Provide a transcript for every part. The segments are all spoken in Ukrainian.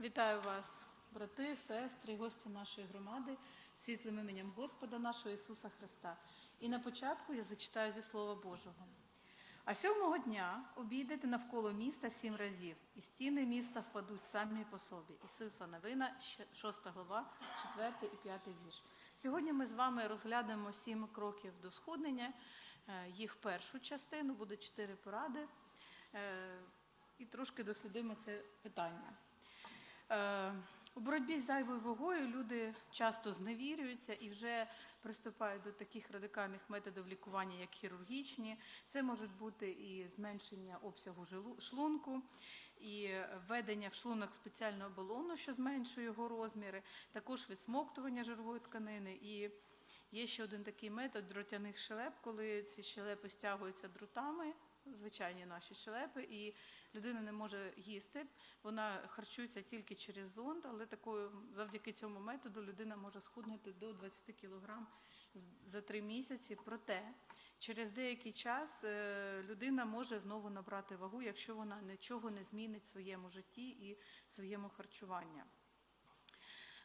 Вітаю вас, брати, сестри, гості нашої громади, світлим іменем Господа нашого Ісуса Христа. І на початку я зачитаю зі Слова Божого. А сьомого дня обійдете навколо міста сім разів, і стіни міста впадуть самі по собі. Ісуса Новина, 6 глава, 4 і 5 вірш. Сьогодні ми з вами розглянемо сім кроків до схуднення. Е, Їх першу частину буде чотири поради. Е, І трошки дослідимо це питання. Е, У боротьбі з зайвою вагою люди часто зневірюються і вже приступають до таких радикальних методів лікування, як хірургічні. Це можуть бути і зменшення обсягу шлунку, і введення в шлунок спеціального балону, що зменшує його розміри, також відсмоктування жирової тканини. І є ще один такий метод дротяних щелеп, коли ці щелепи стягуються дротами, звичайні наші щелепи, і людина не може їсти. Вона харчується тільки через зонд, але такою завдяки цьому методу людина може схуднути до 20 кг за три місяці. Проте через деякий час е, людина може знову набрати вагу, якщо вона нічого не змінить в своєму житті і своєму харчуванні.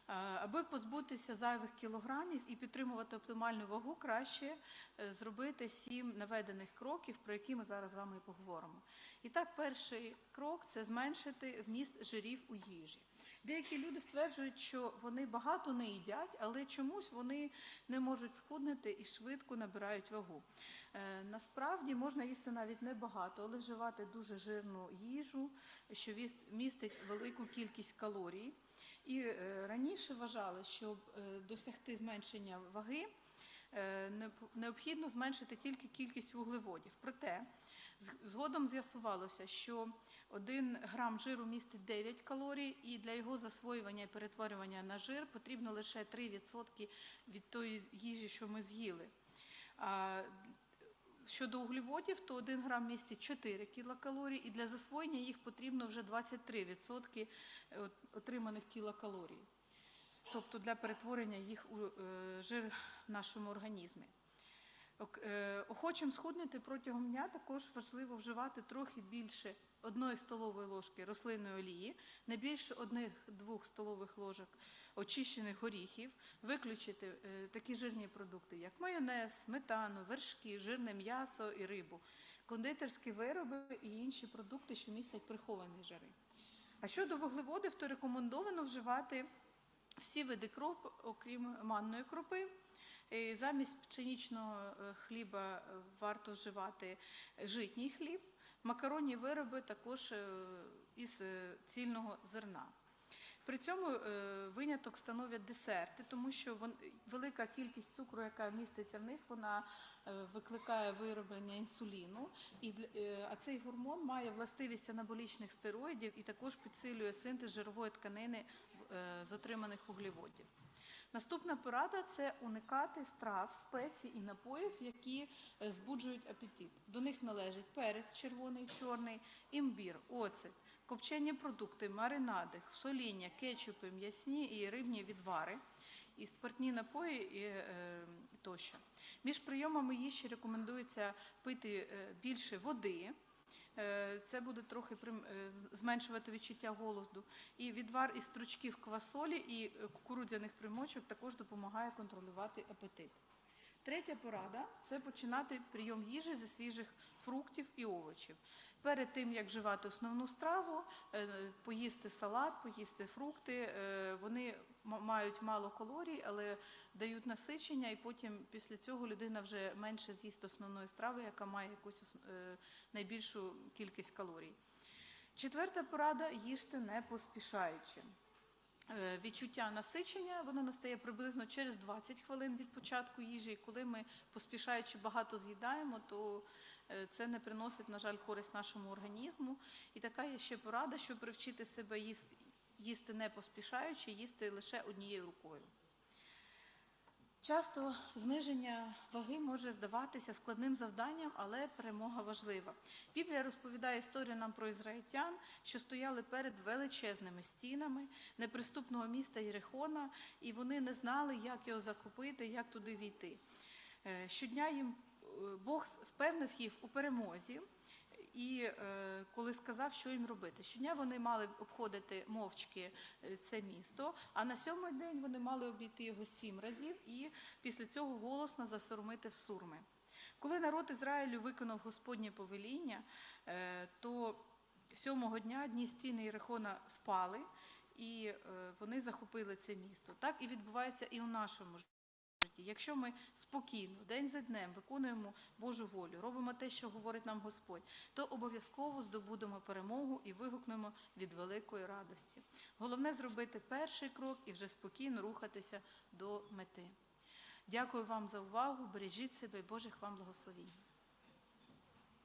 Аби позбутися зайвих кілограмів і підтримувати оптимальну вагу, краще е, зробити сім наведених кроків, про які ми зараз з вами і поговоримо. І так, перший крок це зменшити вміст жирів у їжі. Деякі люди стверджують, що вони багато не їдять, але чомусь вони не можуть схуднути і швидко набирають вагу. Е, Насправді можна їсти навіть небагато, але вживати дуже жирну їжу, що містить велику кількість калорій. І е, раніше вважали, щоб е, досягти зменшення ваги, необхідно зменшити тільки кількість вуглеводів. Проте згодом з'ясувалося, що 1 грам жиру містить 9 калорій, і для його засвоювання і перетворювання на жир потрібно лише 3% від тої їжі, що ми з'їли. Щодо углеводів, то 1 грам містить 4 кілокалорії, і для засвоєння їх потрібно вже 23% отриманих кілокалорій. Тобто для перетворення їх у е, жир в нашому організмі. Е, Охочим схуднути протягом дня також важливо вживати трохи більше одної столової ложки рослинної олії, не більше одних-двох столових ложок очищених горіхів, виключити е, такі жирні продукти, як майонез, сметану, вершки, жирне м'ясо і рибу, кондитерські вироби і інші продукти, що містять приховані жири. А щодо вуглеводів, то рекомендовано вживати всі види кроп, окрім манної крупи. І Замість пшенічного е, хліба е, варто вживати житній хліб, макаронні вироби також е, із е, цільного зерна. При цьому е, виняток становлять десерти, тому що велика кількість цукру, яка міститься в них, вона викликає вироблення інсуліну, а цей гормон має властивість анаболічних стероїдів і також підсилює синтез жирової тканини з отриманих вуглеводів. Наступна порада це уникати страв, спецій і напоїв, які е, збуджують апетит. До них належать перець червоний, чорний, імбір, оцет, копчені продукти, маринади, соління, кетчупи, м'ясні і рибні відвари, і спиртні напої і, е, тощо. Між прийомами їжі рекомендується пити е, більше води. Е, Це буде трохи е, зменшувати відчуття голоду. І відвар із стручків квасолі і е, кукурудзяних примочок також допомагає контролювати апетит. Третя порада це починати прийом їжі зі свіжих фруктів і овочів. Перед тим, як вживати основну страву, поїсти салат, поїсти фрукти. Вони мають мало калорій, але дають насичення, і потім після цього людина вже менше з'їсть основної страви, яка має якусь е, найбільшу кількість калорій. Четверта порада їжте не поспішаючи. Е, Відчуття насичення воно настає приблизно через 20 хвилин від початку їжі. І коли ми поспішаючи багато з'їдаємо, то е, це не приносить, на жаль, користь нашому організму. І така є ще порада, щоб привчити себе їс- їсти не поспішаючи, їсти лише однією рукою. Часто зниження ваги може здаватися складним завданням, але перемога важлива. Біблія розповідає історію нам про ізраїльтян, що стояли перед величезними стінами неприступного міста Єрихона, і вони не знали, як його закупити, як туди війти. Е, Щодня їм е, Бог впевнив їх у перемозі, і е, коли сказав, що їм робити. Щодня вони мали обходити мовчки е, це місто, а на сьомий день вони мали обійти його сім разів і після цього голосно засурмити в сурми. Коли народ Ізраїлю виконав Господнє повеління, е, то сьомого дня дні стіни Єрихона впали, і вони захопили це місто. Так і відбувається і у нашому житті. Якщо ми спокійно, день за днем виконуємо Божу волю, робимо те, що говорить нам Господь, то обов'язково здобудемо перемогу і вигукнемо від великої радості. Головне зробити перший крок і вже спокійно рухатися до мети. Дякую вам за увагу. Бережіть себе і Божих вам благословінь.